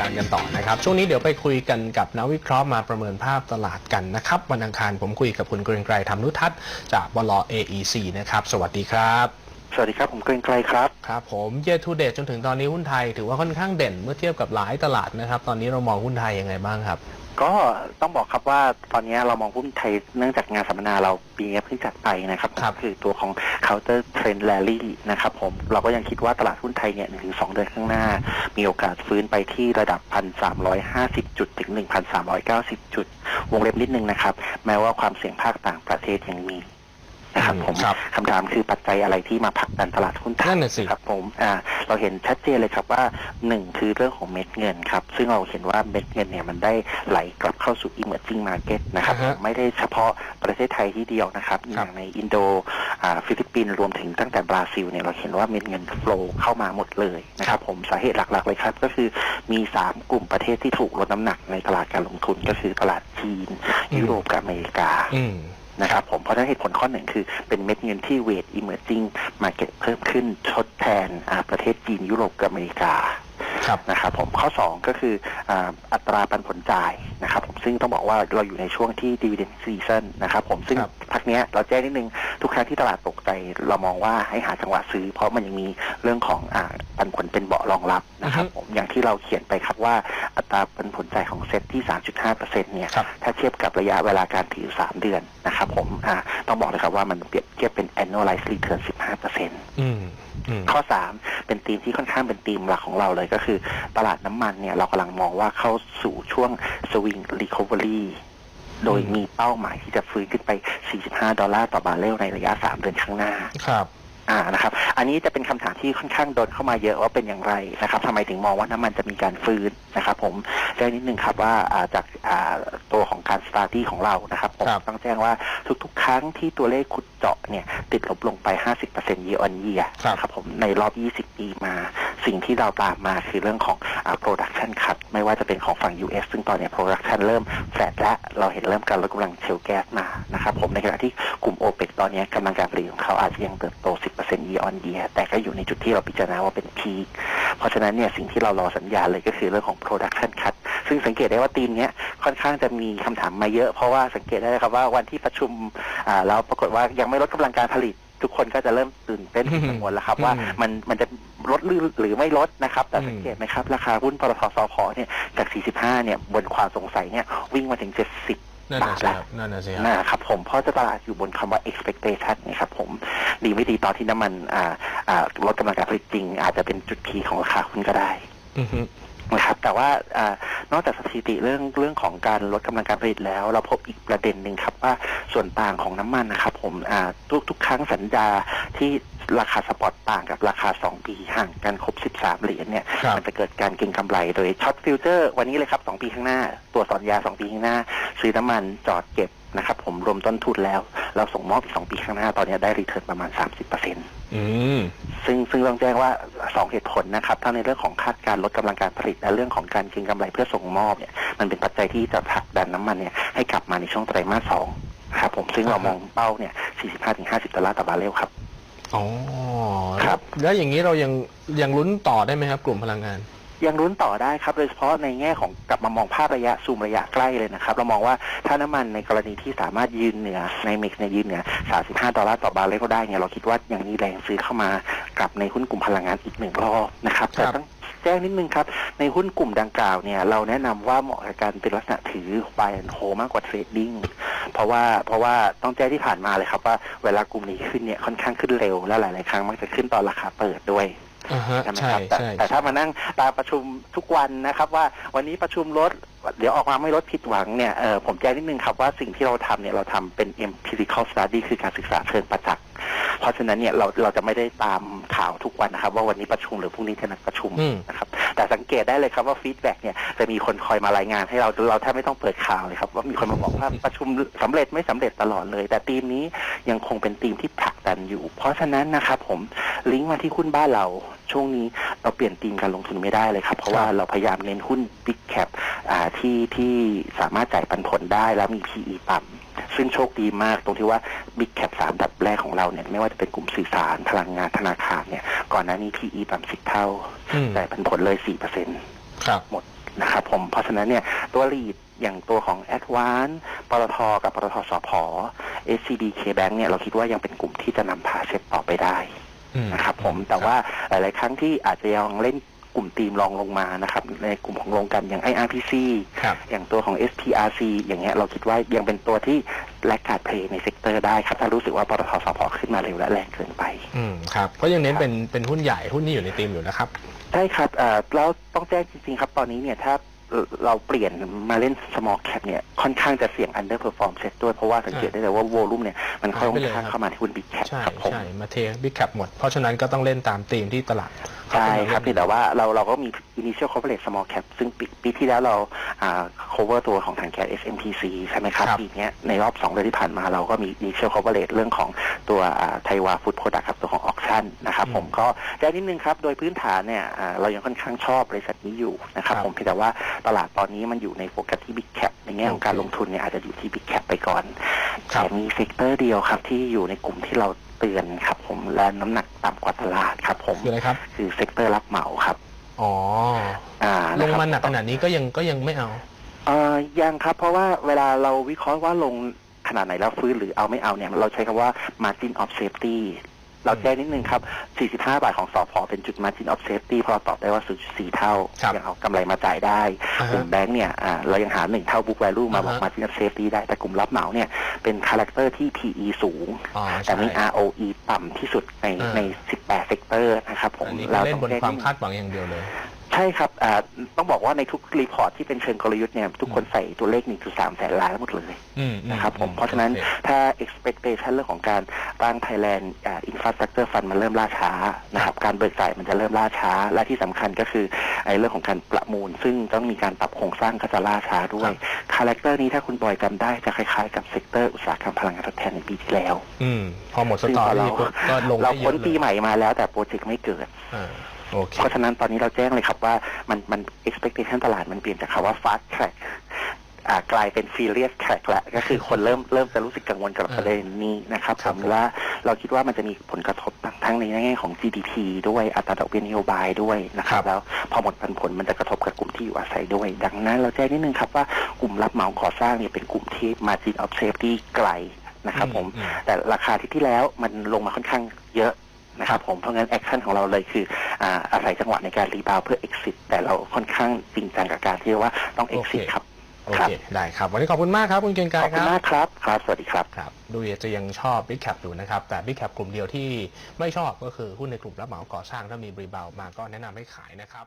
การกันต่อนะครับ ช่วงนี้เดี๋ยวไปคุยกันกับนักวิเคราะห์มาประเมินภาพตลาดกันนะครับ วันอังคารผมคุยกับคุณเกรียงไกรธรรมนุทัศน์จากบล AEC นะครับ สวัสดีครับ สวัสดีครับ ผมเกรียงไกรครับ ครับผมเย to date จนถึงตอนนี้หุ้นไทย ถือว่าค่อนข้างเด่นเมื่อเทียบกับหลายตลาดนะครับ ตอนนี้เรามองหุ้นไทยยังไงบ้างครับ ก็ต้องบอกครับว่าตอนนี้เรามองหุ้นไทยเนื่องจากงานสัมมนาเราปีนี้เพิ่งจัดไปนะครับครับคือตัวของ counter trend rally นะครับผมเราก็ยังคิดว่าตลาดหุ้นไทยเนี่ยหนึ่งถึงสองเดือนข้างหน้า มีโอกาสฟื้นไปที่ระดับ1,350จุดถึง1,390จุด วงเล็บนิดนึงนะครับ แม้ว่าความเสี่ยงภาคต่างประเทศยังมี นะครับผมครับคำถามคือปัจจัยอะไรที่มาผลักดันตลาดหุ้นไทยนั่นน่ะสิครับผมอ่าเราเห็นชัดเจนเลยครับว่าหนึ่งคือเรื่องของเม็ดเงินครับ ซึ่งเราเห็นว่าเม็ดเงินเนี่ยมันได้ไหลกลับเข้าสู่ emerging market นะครับ อ่าฮะไม่ได้เฉพาะประเทศไทยที่เดียวนะครับคอรับ ย่างในอินโดอ่า ฟิลิปปินส์รวมถึงตั้งแต่บราซิลเนี่ยเราเห็นว่าเม็ดเงินโฟลเข้ามาหมดเลยนะครับผมสาเหตุหลักๆเลยครับ ก็คือมี 3 กลุ่มประเทศที่ถูกลดน้ำหนักในตลาดการลงทุนก็คือตลาดจีน ยุโรปกับอเมริกาอืมนะครับผมเพราะฉะนั้นเหตุผลข้อหนึ่งคือเป็นเม็ดเงินที่เวท emerging market เพิ่มขึ้นทดแทนอ่าประเทศจีนยุโรปกับอเมริกาครับนะครับผมข้อ 2 ก็คืออาอัตราปันผลจ่าย นะครับผมซึ่งต้องบอกว่าเราอยู่ในช่วงที่ dividend season นะครับผมซึ่งครับพักเนี้ยเราแจ้งนิดนึง ทุกครั้งที่ตลาดตกใจเรามองว่าให้หาจังหวะซื้อ เพราะมันยังมีเรื่องของอาปันผลเป็นเบาะรองรับนะครับผมอย่างที่เราเขียนไปครับว่าอัตราปันผลจ่ายของเซ็ตที่ 3.5%เนี่ยครับถ้าเทียบกับระยะเวลาการถือ 3 เดือนนะครับผมอ่าต้องบอกเลยครับว่ามันเปรียบเทียบเป็น annualized return 15%อืมอืมข้อ 3 เป็นธีมที่ค่อนข้างเป็นธีมหลักของเราเลยก็คือ ตลาดน้ำมันเนี่ยเรากำลังมองว่าเข้าสู่ช่วง swing recovery โดยมีเป้าหมายที่จะฟื้นขึ้นไป 45 ดอลลาร์ต่อบาร์เรลในระยะ 3 เดือนข้างหน้า ครับ อ่า นะครับ อันนี้จะเป็นคำถามที่ค่อนข้างโดนเข้ามาเยอะว่าเป็นอย่างไรนะครับทำไมถึงมองว่าน้ำมันจะมีการฟื้นนะครับ ผมแจ้งนิดนึงครับว่าอ่าจากอ่าตัวของการสตาร์ที่ของเรานะครับผมครับต้องแจ้งว่าทุกๆ ครั้งที่ตัวเลขขุดเจาะเนี่ยติดลบลงไป 50% year on year ครับนะครับผมในรอบ 20 ปีมา สิ่งที่เราตามมาคือเรื่องของอ่า production cut ไม่ว่าจะเป็นของฝั่ง US ซึ่งตอนนี้ production เริ่มแฟลและเราเห็นเริ่มการลดกำลังเชลแก๊สมานะครับผมในขณะที่กลุ่ม OPEC ตอนนี้กำลังการผลิตของเขาอาจจะยังเติบโต 10% year on year แต่ก็อยู่ในจุดที่เราพิจารณาว่าเป็น peak เพราะฉะนั้นเนี่ยสิ่งที่เรารอสัญญาณเลยก็คือเรื่องของ production cut ซึ่งสังเกตได้ว่าทีมเนี้ยค่อนข้างจะมีคำถามมาเยอะ เพราะว่าสังเกตได้ครับว่าวันที่ประชุมอ่าแล้วปรากฏว่ายังไม่ลดกำลังการผลิตทุกคนก็จะเริ่มตื่นเต้นกังวลแล้วครับว่ามมันมันจะ ลดหรือหรือไม่ลดนะครับแต่อืมสังเกตไหมครับ ราคาหุ้นปตทสพเนี่ยจาก 45 เนี่ยบนความสงสัยเนี่ยวิ่งมาถึง 70นั่นบาน่ะทสิแล้วครับนั่นน่ะสิครับนะครับผมเพราะจะตลาดอยู่บนคำว่า expectation นะครับผมดีไม่ดีตอนที่น้ำมันอ่าอ่าลดกำลังการผลิตจริง อาจจะเป็นจุดพีคของราคาหุ้นก็ได้อือฮึนะครับแต่ว่าอานอกจากสถิติเรื่องเรื่องของการลดกำลังการผลิตแล้ว เราพบอีกประเด็นหนึ่งครับว่าส่วนต่างของน้ำมันนะครับผมอ่าทุกทุกครั้งสัญญาที่ ราคาสปอตต่างกับราคา 2 ปีห่างกันครบ 13 เหรียญเนี่ยครับ มันจะเกิดการเก็งกำไรโดยช็อตฟิวเจอร์วันนี้เลยครับ 2 ปีข้างหน้า ตัวสัญญา2 ปีข้างหน้า ซื้อน้ำมันจอดเก็บนะครับผมรวมต้นทุนแล้ว เราส่งมอบอีก 2 ปีข้างหน้า ตอนนี้ได้รีเทิร์นประมาณ 30%อืม ซึ่งซึ่งต้องแจ้งว่าสองเหตุผลนะครับทั้งในเรื่องของคาดการณ์ลดกำลังการผลิต และเรื่องของการเก็งกำไรเพื่อส่งมอบเนี่ยมันเป็นปัจจัยที่จะผลักดันน้ำมันเนี่ยให้กลับมาในช่วงไตรมาสสองครับผมซึ่งเรามองเป้าเนี่ย 45-50 ดอลลาร์ต่อบาร์เรลครับอ๋อครับ แล้วอย่างนี้เรายังยังลุ้นต่อได้ไหมครับ กลุ่มพลังงาน ยังรุ้นต่อได้ครับ โดยเฉพาะในแง่ของกลับมามองภาพระยะซูมระยะใกล้เลยนะครับ เรามองว่าถ้าน้ำมันในกรณีที่สามารถยืนเหนือในมิกซ์ในยยืนเหนือ 35 ดอลลาร์ต่อบาร์เรลได้เนี่ยเราคิดว่ายังมีแรงซื้อเข้ามากลับในหุ้นกลุ่มพลังงานอีกหนึ่งรอบนะครับครัแต่บต้องแจ้งนิดนึงครับ ในหุ้นกลุ่มดังกล่าวเนี่ย เราแนะนำว่าเหมาะกับการเป็นลักษณะถือ buy and hold มากกว่าเทรดดิ้ง เพราะว่าเพราะว่าต้องแจ้งที่ผ่านมาเลยครับว่าเวลากลุ่มนี้ขึ้นเนี่ยค่อนข้างขึ้นเร็วและหลาย ๆ ครั้งมักจะขึ้นตอนราคาเปิดด้วยอ่าฮะใช่ไหมใช่ครับแต่ใช่แต่ถ้ามานั่งตามประชุมทุกวันนะครับ ว่าวันนี้ประชุมลดเดี๋ยวออกมาไม่ลดผิดหวังเนี่ยเออผมแจ้งนิดนึงครับว่าสิ่งที่เราทำเนี่ยเราทำเป็น empirical study คือการศึกษาเชิงประจักษ์เพราะฉะนั้นเนี่ยเราเราจะไม่ได้ตามข่าวทุกวันนะครับ ว่าวันนี้ประชุมหรือพรุ่งนี้จะนัดประชุมอืมนะครับ แต่สังเกตได้เลยครับว่าฟีดแบ็กเนี่ยจะมีคนคอยมารายงานให้เราเราแทบไม่ต้องเปิดข่าวเลยครับว่ามีคนมาบอกว่าประชุมสำเร็จไม่สำเร็จตลอดเลย แต่ทีมนี้ยังคงเป็นทีมที่ผลักดันอยู่ เพราะฉะนั้นนะครับผมลิงก์มาที่หุ้นบ้านเราช่วงนี้เราเปลี่ยนทีมการลงทุนไม่ได้เลยครับ เพราะว่าเราพยายามเน้นหุ้น Big Cap อ่าที่ที่สามารถจ่ายปันผลได้แล้วมี PE ต่ำซึ่งโชคดีมากตรงที่ว่า Big Cap สามดับแรกของเราเนี่ยไม่ว่าจะเป็นกลุ่มสื่อสารพลังงานธนาคารเนี่ย ก่อนหน้านี้ PE ต่ำสิบเท่าอืมจ่ายปันผลเลยสี่เปอร์เซ็นครับหมดนะครับผมเพราะฉะนั้นเนี่ยตัวลีดอย่างตัวของ a d v a n c e ปตทกับปตทสพ SCB K-Bank เนี่ยเราคิดว่ายังเป็นกลุ่มที่จะนำพาเซ็ตต่อไปได้อืมนะครับผมแต่ว่าหลาย ๆ ครั้งที่อาจจะยังเล่นกลุ่มทีมรองลงมานะครับ ในกลุ่มของโรงกลันอย่าง IRPC ครับอย่างตัวของ SPRC อย่างเงี้ยเราคิดว่ายังเป็นตัวที่ แลกการเพลย์ในเซกเตอร์ได้ครับ ถ้ารู้สึกว่าปตทสพขึ้นมาเร็วและแรงเกินไป อืมครับ ก็ยังเน้นเป็นเป็นหุ้นใหญ่หุ้นที่อยู่ในทีมอยู่นะครับ ใช่ครับเอ่อแล้วต้องแจ้งจริงๆครับตอนนี้เนี่ยถ้าเอ่อเราเปลี่ยนมาเล่น small cap เนี่ยค่อนข้างจะเสี่ยง underperform เซตด้วย เพราะว่าสังเกตได้เลยว่า volume เนี่ยมันค่อนหายไปเลยข้างครับเข้ามาที่หุ้น big cap ใช่ครับผมใช่มาเทบิ๊กแคปหมด เพราะฉะนั้นก็ต้องเล่นตามธีมที่ตลาดเขา ใช่กำลังครับเล่นเพียงแต่ว่าเราเราก็มี initial coverage small cap ซึ่งปีปีที่แล้วเราอ่า cover ตัวของทางแค SMTC ใช่ไหมครับ ครับ ปีเนี้ยในรอบ2เดือนที่ผ่านมาเราก็มี initial coverage เรื่องของตัวไทวา food product ครับ ตัวของ auction นะครับผมก็แจ้งนิดนึงครับ โดยพื้นฐานเนี่ยอ่าเรายังค่อนข้างชอบบริษัทนี้อยู่นะครับผมเพียงแต่ว่าตลาดตอนนี้มันอยู่ในโฟกัสที่ big cap ในแง่ของการลงทุนเนี่ยอาจจะอยู่ที่ big cap ไปก่อน ครับ แต่มีเซกเตอร์เดียวครับที่อยู่ในกลุ่มที่เรา เตือนครับ ผมและน้ำหนักต่ำกว่าตลาดครับ ผมคืออะไรครับ คือเซกเตอร์รับเหมาครับ อ๋อ อ่าลนะงครับมาหนักขนาดนี้ก็ยังก็ยังไม่เอา เอ่อยังครับ เพราะว่าเวลาเราวิเคราะห์ว่าลงขนาดไหนแล้วฟื้นหรือเอาไม่เอาเนี่ย เราใช้คำว่า margin of safety เราแจ้งนิดนึงครับ 45 บาทของสอพอเป็นจุด margin of safety เพราะเราตอบได้ว่า 0.4 เท่า ครับยังเอากำไรมาจ่ายได้อ่าฮะกลุ่มแบงก์เนี่ยอ่าเรายังหา 1 เท่า book value มาบอก อ่าฮะ margin of safety ได้ แต่กลุ่มรับเหมาเนี่ยเป็นคาแรคเตอร์ที่ PE สูง อ๋อแต่ใช่ มี ROE ต่ำที่สุดในอ่า ใน 18 เซกเตอร์นะครับผมอันนี้เราก็เล่นต้องบนแจ้งความนิดนึงคาดหวังอย่างเดียวเลย ใช่ครับอ่าต้องบอกว่าในทุกรีพอร์ตที่เป็นเชิงกลยุทธ์เนี่ยทุกคนใส่ตัวเลข 1.3 แสนล้านหมดเลยอืมนะครับผมอืเพราะฉะนั้นโอคถ้า expectation เรื่องของการตั้ง Thailand อ่า infrastructure fund มันเริ่มล่าช้านะครับการเบิกจ่ายมันจะเริ่มล่าช้า และที่สำคัญก็คือไอ้เรื่องของการประมูล ซึ่งต้องมีการปรับโครงสร้างก็จะล่าช้าด้วยคาแรคเตอร์นี้ถ้าคุณบอยจำได้จะคล้ายๆกับเซกเตอร์อุตสาหกรรมพลังงานทดแทนในปีที่แล้ว อืมพอหมดสซึ่งตอพอเรารี่ปุ๊บก็ลงเราได้เยพ้นอะเลปียใหม่มาแล้วแต่โปรเจกต์ไม่เกิดอ่าโอ เคเพราะฉะนั้นตอนนี้เราแจ้งเลยครับว่ามันมัน expectation ตลาดมันเปลี่ยนจากคำว่า fast track อ่ากลายเป็น serious track แล้วก็คือคนเริ่มเริ่มจะรู้สึกกังวลกับอ่าประเด็นนี้นะครับคผรับมผมและเราคิดว่ามันจะมีผลกระทบทั้งในแง่ของ GDP ด้วยอัตราดอกเบี้ยนโยบายด้วยนะครับแล้วพอหมดปันผลมันจะกระทบกับกลุ่มที่อยู่อาศัยด้วย ดังนั้นเราแจ้งนิดนึงครับว่ากลุ่มรับเหมาก่อสร้างเนี่ยเป็นกลุ่มที่ margin of safety ไกลนะครับผมอืแต่ราคาที่ที่แล้วมันลงมาค่อนข้างเยอะ นะครับผมเพราะงั้นแอคชั่นของเราเลยคืออาอาศัยจังหวะในการรีบาวเพื่อ exit แต่เราค่อนข้างจริงจังกับการที่ว่าต้อง exit โอเค ครับ โอครับเค ได้ครับ วันนี้ขอบคุณมากครับ คุณเกรียงไกรขอบคคุณรับ มากครับครับ สวัสดีครับ ครับ ดูจะยังชอบ Big Cap อยู่นะครับ แต่ Big Cap กลุ่มเดียวที่ไม่ชอบก็คือหุ้นในกลุ่มรับเหมาก่อสร้างถ้ามีรีบาวมาก็แนะนำให้ขายนะครับ